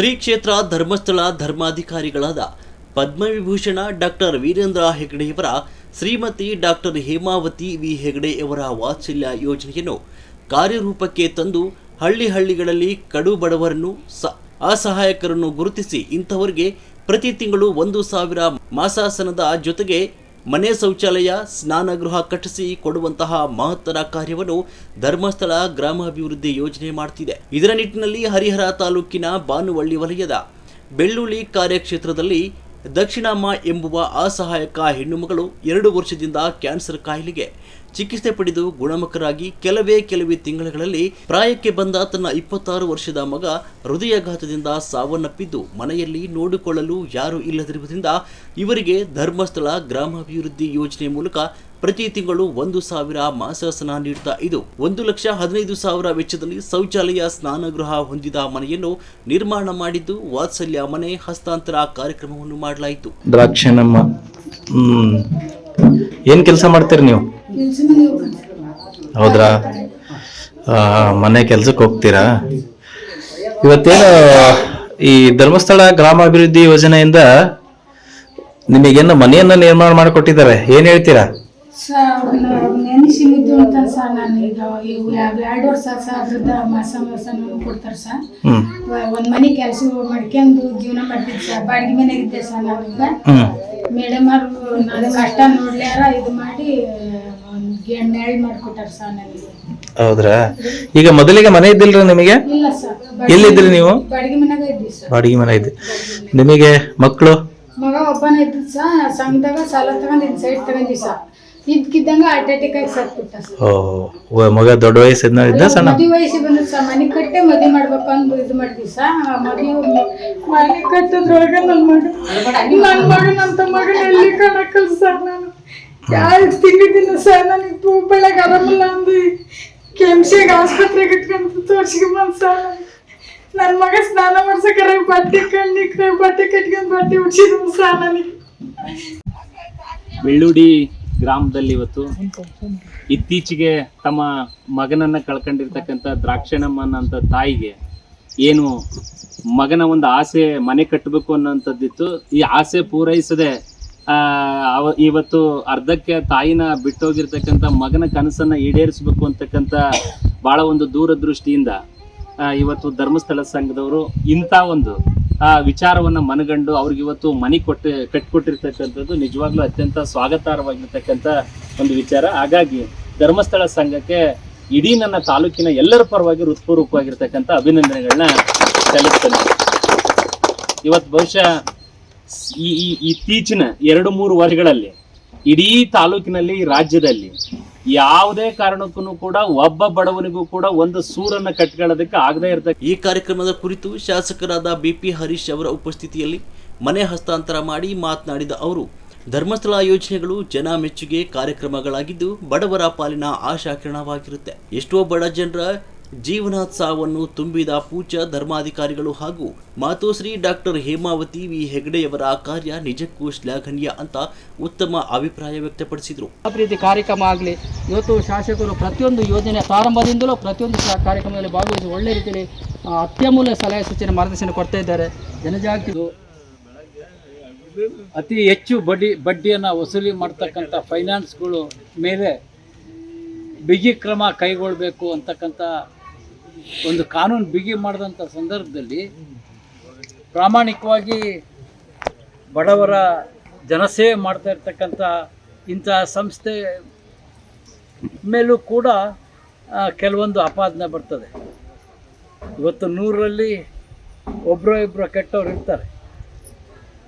ಶ್ರೀ ಕ್ಷೇತ್ರ ಧರ್ಮಸ್ಥಳ ಧರ್ಮಾಧಿಕಾರಿಗಳಾದ ಪದ್ಮವಿಭೂಷಣ ಡಾಕ್ಟರ್ ವೀರೇಂದ್ರ ಹೆಗಡೆಯವರ ಶ್ರೀಮತಿ ಡಾಕ್ಟರ್ ಹೇಮಾವತಿ ವಿ ಹೆಗಡೆಯವರ ವಾತ್ಸಲ್ಯ ಯೋಜನೆಯನ್ನು ಕಾರ್ಯರೂಪಕ್ಕೆ ತಂದು ಹಳ್ಳಿ ಹಳ್ಳಿಗಳಲ್ಲಿ ಕಡು ಬಡವರನ್ನು ಸ, ಅಸಹಾಯಕರನ್ನು ಗುರುತಿಸಿ ಇಂಥವರಿಗೆ ಪ್ರತಿ ತಿಂಗಳು ಒಂದು ಸಾವಿರ ಮಾಸಾಸನದ ಜೊತೆಗೆ ಮನೆ ಶೌಚಾಲಯ, ಸ್ನಾನಗೃಹ ಕಟ್ಟಿಸಿ ಕೊಡುವಂತಹ ಮಹತ್ತರ ಕಾರ್ಯವನ್ನು ಧರ್ಮಸ್ಥಳ ಗ್ರಾಮಾಭಿವೃದ್ಧಿ ಯೋಜನೆ ಮಾಡುತ್ತಿದೆ ಇದರ ನಿಟ್ಟಿನಲ್ಲಿ ಹರಿಹರ ತಾಲೂಕಿನ ಬಾನುವಳ್ಳಿ ವಲಯದ ಬೆಳ್ಳುಳ್ಳಿ ಕಾರ್ಯಕ್ಷೇತ್ರದಲ್ಲಿ ದಕ್ಷಿಣಮ್ಮ ಎಂಬುವ ಅಸಹಾಯಕ ಹೆಣ್ಣುಮಗಳು ಎರಡು ವರ್ಷದಿಂದ ಕ್ಯಾನ್ಸರ್ ಕಾಯಿಲೆಗೆ ಚಿಕಿತ್ಸೆ ಪಡೆದು ಗುಣಮುಖರಾಗಿ ಕೆಲವೇ ಕೆಲವೇ ತಿಂಗಳುಗಳಲ್ಲಿ ಪ್ರಾಯಕ್ಕೆ ಬಂದ ತನ್ನ ಇಪ್ಪತ್ತಾರು ವರ್ಷದ ಮಗ ಹೃದಯಾಘಾತದಿಂದ ಸಾವನ್ನಪ್ಪಿದ್ದು ಮನೆಯಲ್ಲಿ ನೋಡಿಕೊಳ್ಳಲು ಯಾರೂ ಇಲ್ಲದಿರುವುದರಿಂದ ಇವರಿಗೆ ಧರ್ಮಸ್ಥಳ ಗ್ರಾಮಾಭಿವೃದ್ಧಿ ಯೋಜನೆ ಮೂಲಕ ಪ್ರತಿ ತಿಂಗಳು ಒಂದು ಸಾವಿರ ಮಾಸಾಸನ ನೀಡುತ್ತಾ ಇದು. ಒಂದು ಲಕ್ಷ ಹದಿನೈದು ಸಾವಿರ ವೆಚ್ಚದಲ್ಲಿ ಶೌಚಾಲಯ, ಸ್ನಾನಗೃಹ ಹೊಂದಿದ ಮನೆಯನ್ನು ನಿರ್ಮಾಣ ಮಾಡಿದ್ದು ವಾತ್ಸಲ್ಯ ಮನೆ ಹಸ್ತಾಂತರ ಕಾರ್ಯಕ್ರಮವನ್ನು ಮಾಡಲಾಯಿತು. ದ್ರಾಕ್ಷಣಮ್ಮ ಏನ್ ಕೆಲಸ ಮಾಡ್ತೀರಿ ನೀವು? ಹೌದ್ರಾ? ಮನೆ ಕೆಲ್ಸಕ್ಕೆ ಹೋಗ್ತೀರಾ? ಇವತ್ತೇನು ಈ ಧರ್ಮಸ್ಥಳ ಗ್ರಾಮಾಭಿವೃದ್ಧಿ ಯೋಜನೆಯಿಂದ ನಿಮಗೇನು ಮನೆಯನ್ನ ನಿರ್ಮಾಣ ಮಾಡಿಕೊಟ್ಟಿದ್ದಾರೆ. ಏನ್ ಹೇಳ್ತೀರಾ? ಮಾಡ್ಕೊಂಡು ಜೀವನ ನಾನೀಗ ಮೇಡಮ್ ಅವರು ಕಷ್ಟ ಇದು ಮಾಡಿ ಮಾಡಿಕೊಟ್ಟಾರ ಸರ್ ನನಗೆ. ಹೌದ್ರಾ? ಈಗ ಮೊದಲಿಗೆ ಮನೆ ಇದ್ದಿಲ್ರ ನಿಮಗೆ? ಇಲ್ಲ ಸರ್. ಎಲ್ಲಿದ್ರಿ ನೀವು? ಬಾಡಿಗೆ ಮನೆಗೆ ಇದ್ವಿ ಸರ್. ಬಾಡಿಗೆ ಮನೆ ಇದೆ ನಿಮಗೆ ಮಕ್ಕಳು ಮಗ ಒಬ್ಬನೇ ಇದ್ದು ಸರ್. ಸಂಘದಾಗ ಸಾಲ ತಗೊಂಡು ಇನ್ ಸೈಡ್ ತಗೊಂಡಿ ಸರ್. ಇದ್ಕಿದ್ದಂಗ ಹಾರ್ಟ್ ಅಟ್ಯಾಕ್ ಆಗಿ ಸತ್ಬಿಟ್ಟ ಸರ್. ಓ ಮಗ ದೊಡ್ಡ ವಯಸ್ಸಿನ ಇದ್ದ ಸಣ್ಣ? ಮದುವೆ ವಯಸ್ಸಿಗೆ ಬಂದ್ರೆ ಸರ್. ಮನೆ ಕಟ್ಟೆ ಮದುವೆ ಮಾಡ್ಬೇಕು ಅಂದ್ರೆ ಇದು ಮಾಡಿದ್ವಿ ಸರ್. ಮದುವೆ ಮನೆ ಕಟ್ಟೋದ್ರೊಳಗೆ ನನ್ನ ಮಗ ನನ್ನ ಮಗ ಎಲ್ಲಿ ಕಾಣಕ್ಕಲ್ಲ ಸರ್ ನಾನು? ಯಾರು ತಿಂಗಿದ್ದೀನಿ ಸರ್ ನನಗೆ ಬೆಳಗ್ಗೆ ಆರಾಮಿಲ್ಲ ಅಂದು. ಕೆಮ್ಸಿಗೆ ಆಸ್ಪತ್ರೆಗೆ ಇಟ್ಕೊಂಡು ತೋರ್ಸ್ಕೊಂಡ್ ಸರ್ ನನ್ನ ಮಗ ಸ್ನಾನ ಮಾಡ್ಸಕ್ಕಾರ ಬಟ್ಟೆ ಕಣ್ಣಿಕ್ರೆ ಬಟ್ಟೆ ಕಟ್ಕೊಂಡು ಬಟ್ಟೆ ಉಡ್ಸಿದ್ರು ಸರ್ ನನಗೆ. ಬೆಳ್ಳುಡಿ ಗ್ರಾಮದಲ್ಲಿ ಇವತ್ತು ಇತ್ತೀಚೆಗೆ ತಮ್ಮ ಮಗನನ್ನ ಕಳ್ಕೊಂಡಿರ್ತಕ್ಕಂಥ ದ್ರಾಕ್ಷಣಮ್ಮನ ಅಂತ ತಾಯಿಗೆ ಏನು ಮಗನ ಒಂದು ಆಸೆ ಮನೆ ಕಟ್ಟಬೇಕು ಅನ್ನೋಂಥದ್ದಿತ್ತು ಈ ಆಸೆ ಪೂರೈಸದೆ ಆ, ಅವ ಇವತ್ತು ಅರ್ಧಕ್ಕೆ ತಾಯಿನ ಬಿಟ್ಟೋಗಿರ್ತಕ್ಕಂಥ ಮಗನ ಕನಸನ್ನ ಈಡೇರಿಸಬೇಕು ಅಂತಕ್ಕಂಥ ಭಾಳ ಒಂದು ದೂರದೃಷ್ಟಿಯಿಂದ ಇವತ್ತು ಧರ್ಮಸ್ಥಳ ಸಂಘದವರು ಇಂಥ ಒಂದು, ಆ, ವಿಚಾರವನ್ನ ಮನಗಂಡು ಅವ್ರಿಗೆ ಇವತ್ತು ಮನೆ ಕೊಟ್ಟು, ಕಟ್ಕೊಟ್ಟಿರ್ತಕ್ಕಂಥದ್ದು ನಿಜವಾಗ್ಲೂ ಅತ್ಯಂತ ಸ್ವಾಗತಾರ್ಹವಾಗಿರ್ತಕ್ಕಂಥ ಒಂದು ವಿಚಾರ. ಹಾಗಾಗಿ ಧರ್ಮಸ್ಥಳ ಸಂಘಕ್ಕೆ ಇಡೀ ನನ್ನ ತಾಲೂಕಿನ ಎಲ್ಲರ ಪರವಾಗಿ ಹೃತ್ಪೂರ್ವಕವಾಗಿರ್ತಕ್ಕಂಥ ಅಭಿನಂದನೆಗಳನ್ನ ಸಲ್ಲಿಸ್ತೇನೆ. ಇವತ್ತು ಬಹುಶಃ ಈ ಇತ್ತೀಚಿನ ಎರಡು ಮೂರು ವರ್ಷಗಳಲ್ಲಿ, ಇಡೀ ತಾಲೂಕಿನಲ್ಲಿ ರಾಜ್ಯದಲ್ಲಿ ಯಾವುದೇ ಕಾರಣಕ್ಕೂ ಕೂಡ, ಒಬ್ಬ ಬಡವನಿಗೂ ಕೂಡ ಒಂದು ಸೂರನ್ನ ಕಟ್ಕೊಳ್ಳೋದಕ್ಕೆ ಆಗದೇ ಇರತಕ್ಕ ಈ ಕಾರ್ಯಕ್ರಮದ ಕುರಿತು ಶಾಸಕರಾದ ಬಿ ಪಿ ಹರೀಶ್ ಅವರ ಉಪಸ್ಥಿತಿಯಲ್ಲಿ ಮನೆ ಹಸ್ತಾಂತರ ಮಾಡಿ ಮಾತನಾಡಿದ ಅವರು, ಧರ್ಮಸ್ಥಳ ಯೋಜನೆಗಳು ಜನ ಮೆಚ್ಚುಗೆ ಕಾರ್ಯಕ್ರಮಗಳಾಗಿದ್ದು ಬಡವರ ಪಾಲಿನ ಆಶಾಕಿರಣವಾಗಿರುತ್ತೆ. ಎಷ್ಟೋ ಬಡ ಜನರ ಜೀವನೋತ್ಸಾಹವನ್ನು ತುಂಬಿದ ಪೂಜ್ಯ ಧರ್ಮಾಧಿಕಾರಿಗಳು ಹಾಗೂ ಮಾತೋಶ್ರೀ ಡಾಕ್ಟರ್ ಹೇಮಾವತಿ ವಿ ಹೆಗಡೆಯವರ ಕಾರ್ಯ ನಿಜಕ್ಕೂ ಶ್ಲಾಘನೀಯ ಅಂತ ಉತ್ತಮ ಅಭಿಪ್ರಾಯ ವ್ಯಕ್ತಪಡಿಸಿದರು. ಅಭಿವೃದ್ಧಿ ಕಾರ್ಯಕ್ರಮ ಆಗಲಿ ಇವತ್ತು ಶಾಸಕರು ಪ್ರತಿಯೊಂದು ಯೋಜನೆ ಪ್ರಾರಂಭದಿಂದಲೂ ಪ್ರತಿಯೊಂದು ಕಾರ್ಯಕ್ರಮದಲ್ಲಿ ಭಾಗವಹಿಸಿ ಒಳ್ಳೆ ರೀತಿಯಲ್ಲಿ ಅತ್ಯಮೂಲ್ಯ ಸಲಹೆ ಸೂಚನೆ ಮಾರ್ಗದರ್ಶನ ಕೊಡ್ತಾ ಇದ್ದಾರೆ. ಜನಜಾಗೃತಿ ಅತಿ ಹೆಚ್ಚು ಬಡ್ಡಿ ಬಡ್ಡಿಯನ್ನು ವಸೂಲಿ ಮಾಡ್ತಕ್ಕಂಥ ಫೈನಾನ್ಸ್ಗಳು ಮೇಲೆ ಬಿಗಿ ಕ್ರಮ ಕೈಗೊಳ್ಳಬೇಕು ಅಂತಕ್ಕಂಥ ಒಂದು ಕಾನೂನು ಬಿಗಿ ಮಾಡಿದಂಥ ಸಂದರ್ಭದಲ್ಲಿ ಪ್ರಾಮಾಣಿಕವಾಗಿ ಬಡವರ ಜನಸೇವೆ ಮಾಡ್ತಾ ಇರ್ತಕ್ಕಂಥ ಇಂತಹ ಸಂಸ್ಥೆ ಮೇಲೂ ಕೂಡ ಕೆಲವೊಂದು ಅಪಾದನೆ ಬರ್ತದೆ. ಇವತ್ತು ನೂರರಲ್ಲಿ ಒಬ್ಬರೋ ಇಬ್ಬರು ಕೆಟ್ಟವ್ರು ಇರ್ತಾರೆ.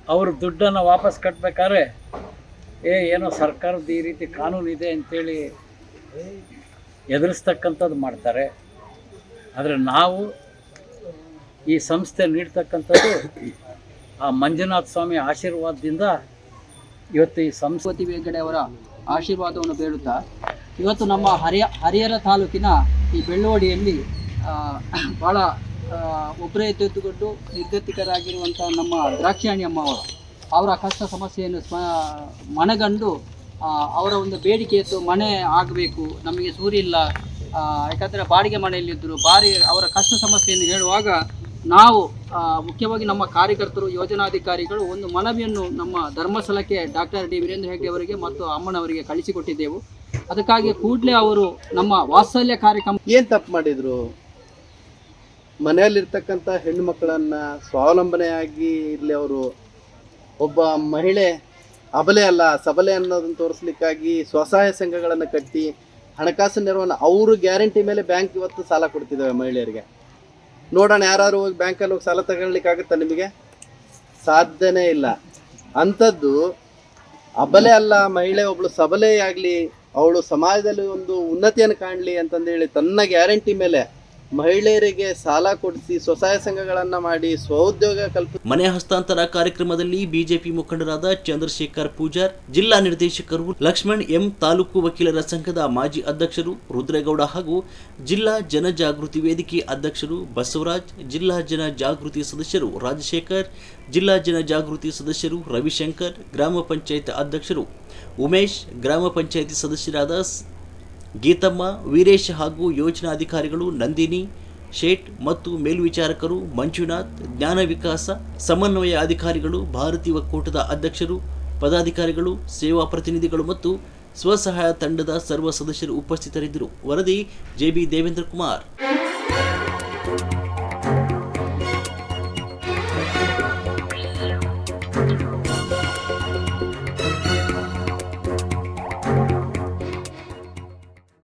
ಅವರು ದುಡ್ಡನ್ನು ವಾಪಸ್ ಕಟ್ಟಬೇಕಾದ್ರೆ ಏ, ಏನೋ ಸರ್ಕಾರದ ಈ ರೀತಿ ಕಾನೂನು ಇದೆ ಅಂತೇಳಿ ಎದುರಿಸ್ತಕ್ಕಂಥದ್ದು ಮಾಡ್ತಾರೆ. ಆದರೆ ನಾವು ಈ ಸಂಸ್ಥೆ ನೀಡ್ತಕ್ಕಂಥದ್ದು ಆ ಮಂಜುನಾಥ ಸ್ವಾಮಿ ಆಶೀರ್ವಾದದಿಂದ ಇವತ್ತು ಈ ಸಂಸ್ಕೃತಿ ಅವರ ಆಶೀರ್ವಾದವನ್ನು ಬೇಡುತ್ತಾ, ಇವತ್ತು ನಮ್ಮ ಹರಿಯ, ಹರಿಹರ ತಾಲೂಕಿನ ಈ ಬೆಳ್ಳೋಡಿಯಲ್ಲಿ ಭಾಳ ಒಬ್ಬರೇ ಎತ್ತೆತ್ತುಕೊಂಡು ನಿರ್ಗತಿಕರಾಗಿರುವಂಥ ನಮ್ಮ ದ್ರಾಕ್ಷಾಣಿ ಅಮ್ಮ ಅವರು ಅವರ ಕಷ್ಟ ಸಮಸ್ಯೆಯನ್ನು ಸ್ಮ, ಮನಗಂಡು ಅವರ ಒಂದು ಬೇಡಿಕೆ ಇತ್ತು ಮನೆ ಆಗಬೇಕು, ನಮಗೆ ಸೂರಿಲ್ಲ ಯಾಕಂದರೆ ಬಾಡಿಗೆ ಮನೆಯಲ್ಲಿದ್ದರು ಬಾರಿ ಅವರ ಕಷ್ಟ ಸಮಸ್ಯೆಯನ್ನು ಹೇಳುವಾಗ ನಾವು ಮುಖ್ಯವಾಗಿ ನಮ್ಮ ಕಾರ್ಯಕರ್ತರು, ಯೋಜನಾಧಿಕಾರಿಗಳು ಒಂದು ಮನವಿಯನ್ನು ನಮ್ಮ ಧರ್ಮಸ್ಥಳಕ್ಕೆ ಡಾಕ್ಟರ್ ಡಿ ವೀರೇಂದ್ರ ಹೆಗ್ಡೆ ಅವರಿಗೆ ಮತ್ತು ಅಮ್ಮನವರಿಗೆ ಕಳಿಸಿಕೊಟ್ಟಿದ್ದೆವು. ಅದಕ್ಕಾಗಿ ಕೂಡಲೇ ಅವರು ನಮ್ಮ ವಾತ್ಸಲ್ಯ ಕಾರ್ಯಕ್ರಮ ಏನು ತಪ್ಪು ಮಾಡಿದ್ರು? ಮನೆಯಲ್ಲಿರ್ತಕ್ಕಂಥ ಹೆಣ್ಣು ಮಕ್ಕಳನ್ನ ಸ್ವಾವಲಂಬನೆಯಾಗಿ ಇರಲಿ ಅವರು ಒಬ್ಬ ಮಹಿಳೆ ಅಬಲೆ ಅಲ್ಲ, ಸಬಲೆ ಅನ್ನೋದನ್ನು ತೋರಿಸ್ಲಿಕ್ಕಾಗಿ ಸ್ವಸಹಾಯ ಸಂಘಗಳನ್ನು ಕಟ್ಟಿ ಹಣಕಾಸು ನೆರವನ್ನು ಅವರು ಗ್ಯಾರಂಟಿ ಮೇಲೆ ಬ್ಯಾಂಕ್ ಇವತ್ತು ಸಾಲ ಕೊಡ್ತಿದ್ದಾವೆ ಮಹಿಳೆಯರಿಗೆ. ನೋಡೋಣ ಯಾರು ಹೋಗಿ ಬ್ಯಾಂಕಲ್ಲಿ ಹೋಗಿ ಸಾಲ ತಗೊಳ್ಲಿಕ್ಕಾಗುತ್ತಾ ನಿಮಗೆ? ಸಾಧ್ಯನೇ ಇಲ್ಲ. ಅಂಥದ್ದು ಅಬಲೆ ಅಲ್ಲ, ಮಹಿಳೆ ಒಬ್ಳು ಸಬಲೆಯಾಗಲಿ ಅವಳು ಸಮಾಜದಲ್ಲಿ ಒಂದು ಉನ್ನತಿಯನ್ನು ಕಾಣಲಿ ಅಂತಂದೇಳಿ ತನ್ನ ಗ್ಯಾರಂಟಿ ಮೇಲೆ ಮಹಿಳೆಯರಿಗೆ ಸಾಲ ಕೊಡಿಸಿ ಸ್ವಸಹಾಯ ಸಂಘಗಳನ್ನು ಮಾಡಿ ಸ್ವಉದ್ಯೋಗ ಕಲ್ಪ ಮನೆ ಹಸ್ತಾಂತರ ಕಾರ್ಯಕ್ರಮದಲ್ಲಿ ಬಿಜೆಪಿ ಮುಖಂಡರಾದ ಚಂದ್ರಶೇಖರ್ ಪೂಜಾರ್, ಜಿಲ್ಲಾ ನಿರ್ದೇಶಕರು ಲಕ್ಷ್ಮಣ್ ಎಂ ತಾಲೂಕು ವಕೀಲರ ಸಂಘದ ಮಾಜಿ ಅಧ್ಯಕ್ಷರು ರುದ್ರೇಗೌಡ ಹಾಗೂ ಜಿಲ್ಲಾ ಜನಜಾಗೃತಿ ವೇದಿಕೆ ಅಧ್ಯಕ್ಷರು ಬಸವರಾಜ್, ಜಿಲ್ಲಾ ಜನ ಜಾಗೃತಿ ಸದಸ್ಯರು ರಾಜಶೇಖರ್, ಜಿಲ್ಲಾ ಜನ ಜಾಗೃತಿ ಸದಸ್ಯರು ರವಿಶಂಕರ್, ಗ್ರಾಮ ಪಂಚಾಯತ್ ಅಧ್ಯಕ್ಷರು ಉಮೇಶ್, ಗ್ರಾಮ ಪಂಚಾಯತಿ ಸದಸ್ಯರಾದ ಗೀತಮ್ಮ, ವೀರೇಶ್ ಹಾಗೂ ಯೋಜನಾಧಿಕಾರಿಗಳು ನಂದಿನಿ, ಶೇಟ್ ಮತ್ತು ಮೇಲ್ವಿಚಾರಕರು ಮಂಜುನಾಥ್, ಜ್ಞಾನ ವಿಕಾಸ, ಸಮನ್ವಯ ಅಧಿಕಾರಿಗಳು ಭಾರತೀಯ ಒಕ್ಕೂಟದ ಅಧ್ಯಕ್ಷರು, ಪದಾಧಿಕಾರಿಗಳು, ಸೇವಾ ಪ್ರತಿನಿಧಿಗಳು ಮತ್ತು ಸ್ವಸಹಾಯ ತಂಡದ ಸರ್ವ ಸದಸ್ಯರು ಉಪಸ್ಥಿತರಿದ್ದರು. ವರದಿ ಜೆಬಿ ದೇವೇಂದ್ರ ಕುಮಾರ್.